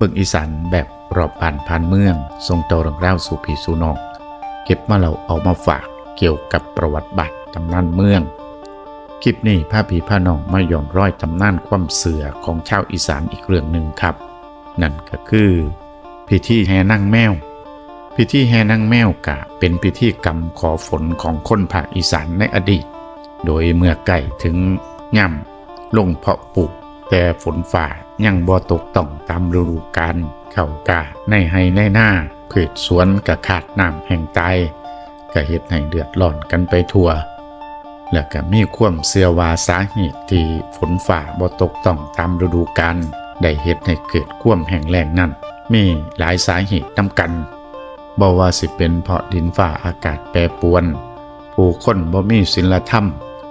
เบิ่งอีสานแบบรอบผ่านผ่านเมืองทรงเตาเรื่องราวสู่พี่สู่น้อง เก็บมาเราเอามาฝากเกี่ยวกับประวัติบัตรตำนานเมือง คลิปนี้พาพี่พาน้องมายอนร้อยตำนานความเสือของชาวอีสานอีกเรื่องหนึ่งครับ นั่นก็คือพิธีแห่นางแมวพิธีแห่นางแมวกะเป็นพิธีกรรมขอฝนของคนภาคอีสานในอดีต โดยเมื่อใกล้ถึงย่ำลงเพาะปลูกแต่ฝนฝ่า ยังบ่ตกต้องตามฤดูกาลเข้ากาในไฮในหน้าพืชสวนกะขาดน้ำแห่งตายกะเฮ็ดให้เดือดร้อนกันไปทั่ว และก็มีความเสื่อว่าสาเหตุที่ฝนฝ่าบ่ตกต้องตามฤดูกาลได้เฮ็ดให้เกิดความแห้งแล้งนั้น มีหลายสาเหตุนำกันบ่ว่าสิเป็นเพราะดินฟ้าอากาศแปรปรวน ผู้คนบ่มีศีลธรรม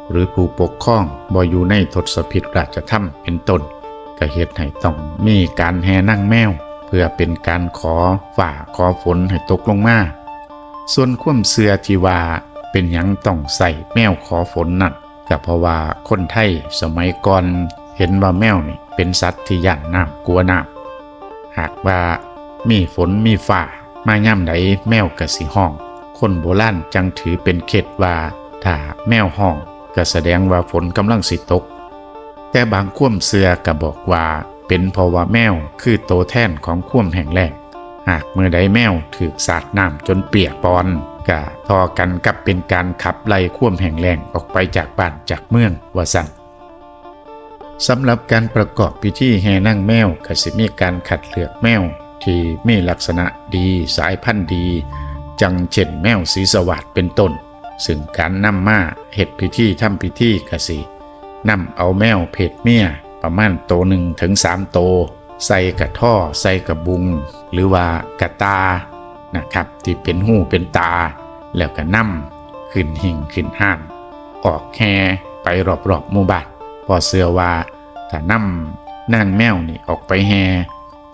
หรือผู้ปกครองบ่อยู่ในทศพิธราชธรรมเป็นต้น ก็เฮ็ดให้ต้องมีการแห่นั่งแมว เพื่อเป็นการขอฝ่าขอฝนให้ตกลงมาส่วนควมเสือที่ว่าเป็นยังต้องใส่แมวขอฝนนั่นก็เพราะว่าคนไทยสมัยก่อนเห็นว่าแมวนี่เป็นสัตว์ที่ย่านน้ำกลัวน้ำหากว่ามีฝนมีฝ่ามาย่ำใดแมวก็สิห้อง คนโบราณจังถือเป็นเขตว่าถ้าแมวห้องก็แสดงว่าฝนกำลังสิตก แต่บางความเสือก็บอกว่า เป็นเพราะว่าแมวคือโตวแท่นของความแห่งแรก หากเมื่อใดแมวถูกสาดน้ำจนเปียกปอนกะทอกันกับเป็นการขับไล่ความแห่งแรงออกไปจากบ้านจากเมืองว่าสั่นสำหรับการประกอบพิธีแห่นั่งแมวก็สิมีการขัดเลือกแมว ที่มีลักษณะดีสายพันธุ์ดี จังเช่นแมวสีสวัสดเป็นต้น ซึ่งการนำมาเฮ็ดพิธีทำพิธีกสิ นำเอาแมวเพศเมียประมาณโตหนึ่งถึงสามโต ใส่กระท่อใส่กระบุง หรือว่ากระตานะครับ ที่เป็นหูเป็นตา แล้วก็นำขึ้นหิ่งขึ้นห้านออกแค่ไปรอบๆหมู่บ้านพอเสือว่าถ้านำนางแมวนี่ออกไปแห่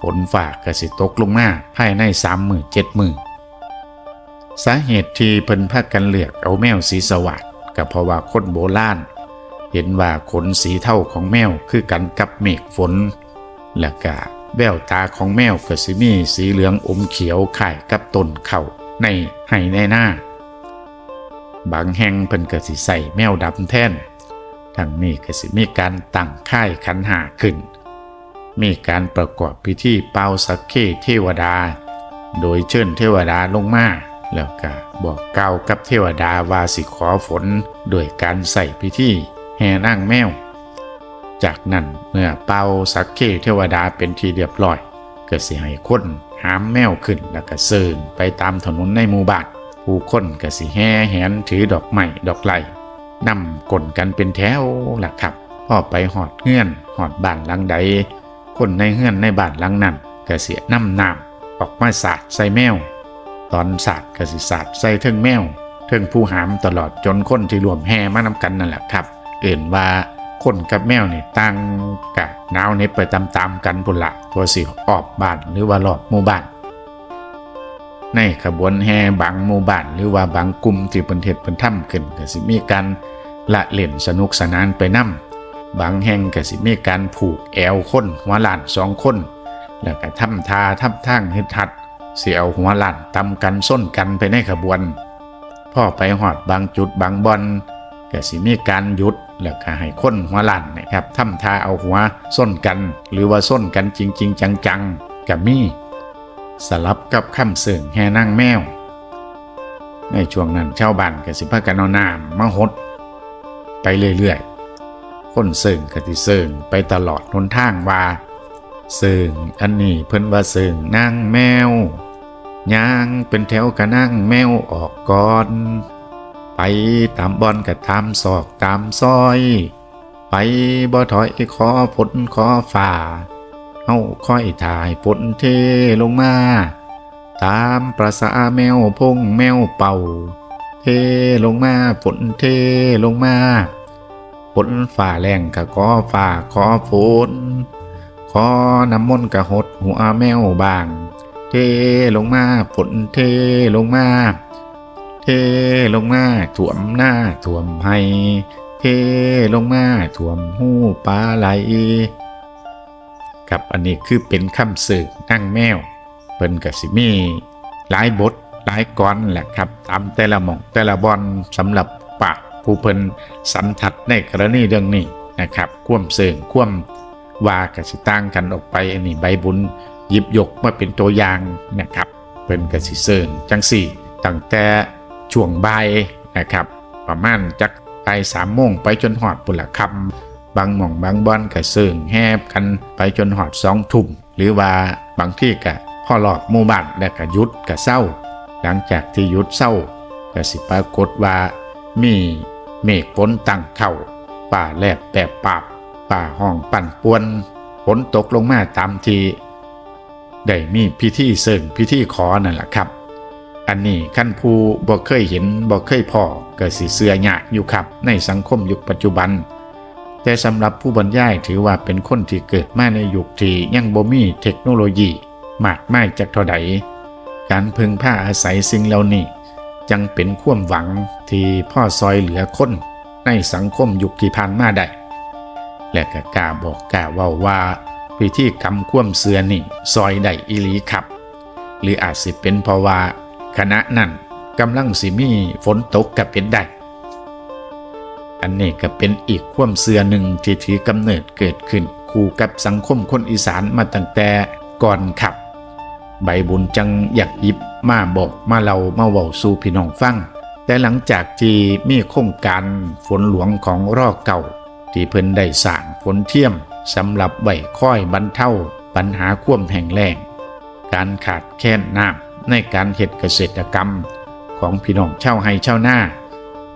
ฝนฝากกสิตกลงมาภายในสามหมือเจ็ดหมือสาเหตุที่เพิ่นพากันเลือกเอาแมวสีสวัสดก็เพราะว่าคนโบราณ เห็นว่าขนสีเท่าของแมวคือกันกับเมฆฝน และก็แววตาของแมวก็สิมีสีเหลืองอมเขียวข่ายกับต้นเข่าในไห้ในหน้า บางแห่งเพิ่นก็สิใส่แมวดำแท่นทั้งนี้ก็สิมีการตั้งค่ายขันหาขึ้น มีการประกอบพิธีเป่าสักเคเทวดา โดยเชิญเทวดาลงมาแล้วก็บอกกล่าวกับเทวดาว่าสิขอฝน โดยการใส่พิธี แห่นางแมว จากนั้นเมื่อเป่าสักเคเทวดาเป็นที่เรียบร้อยก็สิให้คนหามแมวขึ้นแล้วก็เสินไปตามถนนในหมู่บ้านผู้คนก็สิแห่แหนถือดอกไม้ดอกไลนำกลนกันเป็นแถวล่ะครับพอไปหอดเงื่อนหอดบ้านหลังใด คนในเฮือนในบ้านหลังนั้นก็เสียน้ำน้ำออกมาสาดใส่แมว ตอนสาดก็สิสาดใส่เทิงแมวเทิงผู้หามตลอดจนคนที่รวมแห่มานำกันนั่นแหละครับ เอื่นว่าคนกับแมวนี่ตั้งกะหนาวเน็บไปตามๆกันพุ่นละตัวสิออบบ้านหรือว่าหลอบหมู่บ้าน ในขบวนแห่บางหมู่บ้านหรือว่าบางกลุ่มที่เพิ่นเฮ็ดเพิ่นทำขึ้นก็สิมีการละเล่นสนุกสนานไปนำบางแห่งก็สิมีการผูกแอวคนหัวหลานสองคน แล้วก็ทำทาทำทางฮึดฮัดเสียเอาหัวหลานตำกันส้นกันไปในขบวน พ่อไปหอดบางจุดบางบอน ก็สิมีการหยุดแล้วก็ให้คนหัวล้านนะครับทำท่าเอาหัวส้นกัน หรือว่าส้นกันจริง ๆ จังๆกับมีสลับกับคำเสื่องแห่นั่งแมว ในช่วงนั้นชาวบ้านก็สิพากันเอาน้ำมาหด ไปเรื่อยๆ คนเสิ่งกติเสิ่งไปตลอดหนทางว่าเสิ่งอันนี้เพิ่นว่าเสิ่งนั่งแมวย่างเป็นแถวกะนั่งแมวออกก่อน ไปตามบอนกะตามศอกตามซอย ไปบ่ถอยขอฝนขอฝ่าเฮาค่อยถ่ายฝนเทลงมา ตามประสาแมวพงแมวเป่า เทลงมาฝนเทลงมาฝนฝ่าแรงกะขอฝ่าขอฝนขอน้ำมนต์กะหดหัวแมวบาง เทลงมาฝนเทลงมา เทลงมาถ่วมหน้าถ่วมให้ เทลงมาถ่วมหูปลาไหลครับอันนี้คือเป็นคำสื่อนั่งแมว เพิ่นก็สิมีหลายบทหลายกรแหละครับตามแต่ละหม่องแต่ละบอนสำหรับปากผู้เพิ่นสันทัดในกรณีเรื่องนี้นะครับควมเสื่อควมว่ากสิต่างกันออกไปอันนี้ใบบุญหยิบยกมาเป็นตัวอย่างนะครับเพิ่นก็สิเสื่อจังสี่ตั้งแต่ ช่วงบ่ายนะครับประมาณจักไปสามโมงไปจนหอดปุนละคำบางหม่องบางบอนก็เสื่อแฮบกันไปจนหอดสองทุ่มหรือว่าบางที่ก็พ่อหลอกมู่บ้านแล้วก็ยุดก็เศร้า หลังจากที่ยุดเศร้าก็สิปรากฏว่ามีเมฆฝนตั้งเท่าป่าแลบแปบปาบป่าห้องปั่นป่วนฝนตกลงมาตามที่ได้มีพิธีเสริงพิธีขอนั่นแหละครับ อันนี้ขั้นผู้บ่เคยเห็นบ่เคยพอก็สิเสือยากอยู่ครับ ในสังคมยุคปัจจุบัน แต่สำหรับผู้บรรยายถือว่าเป็นคนที่เกิดมาในยุคที่ยังบ่มีเทคโนโลยี มากมายจากเท่าใดการพึงผ้าอาศัยสิ่งเหล่านี้จังเป็นความหวังที่พ่อซอยเหลือคนในสังคมยุคที่ผ่านมาได้และก็กล้าบอกกล้าว่าว่าพิธีกรรมควมเสือนี่ซอยได้อีหลีครับ หรืออาจสิเป็นเพราะว่า คณะนั้นกำลังสิมีฝนตกกับเป็นได้ อันนี้ก็เป็นอีกความเสือหนึ่งที่ถือกำเนิดเกิดขึ้น คู่กับสังคมคนอีสานมาตั้งแต่ก่อนขับ ใบบุญจังอยากยิบมาบอกมาเล่ามาเว้าสู่พี่น้องฟัง แต่หลังจากที่มีโครงการฝนหลวงของรอเก่า ที่เพิ่นได้สร้างฝนเทียมสำหรับไว้ค่อยบรรเทาปัญหาควมแห้งแล้งการขาดแคลนน้ำ ในการเฮ็ดเกษตรกรรมของพี่น้องชาวไร่ชาวนา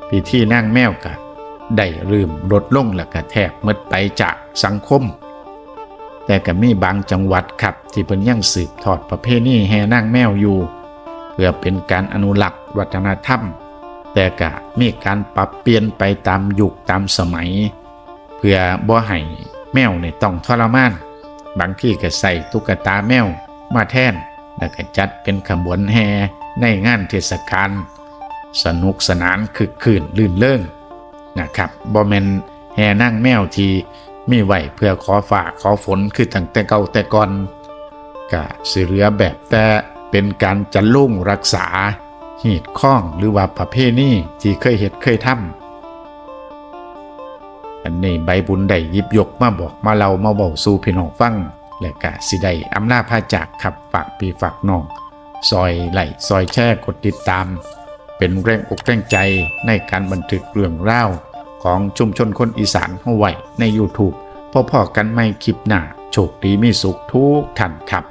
พิธีนั่งแมวกะได้ลืมลดลงและกะแทบหมดไปจากสังคม แต่ก็มีบางจังหวัดครับที่เพิ่นยังสืบทอดประเพณีแห่นั่งแมวอยู่ เพื่อเป็นการอนุรักษ์วัฒนธรรม แต่ก็มีการปรับเปลี่ยนไปตามยุคตามสมัย เพื่อบ่ให้แมวในต้องทรมาน บางที่ก็ใส่ตุ๊กตาแมวมาแทน แล้วก็จัดเป็นขบวนแห่ในงานเทศกาลสนุกสนานคึกคืนลื่นเริงนะครับบ่แมนแห่นั่งแมวทีมีไหวเพื่อขอฝากขอฝนคือตั้งแต่เก่าแต่ก่อนก็สิเหลือแบบแต่เป็นการจันลุ่งรักษาหีดข้องหรือว่าประเพณีที่เคยเฮ็ดเคยทำอันนี้ใบบุญได้ยิบยกมาบอกมาเล่ามาเบาสู่พี่น้องฟัง และก็สิได้อำลาพาจากขับฝากปีฝากน้อง ซอยไหลซอยแช่กดติดตาม เป็นแรงอกแรงใจในการบันทึกเรื่องเล่าของชุมชนคนอีสานเอาไว้ใน YouTube พอๆกันไม่คลิปหน้า โชคดีมีสุขทุกท่านครับ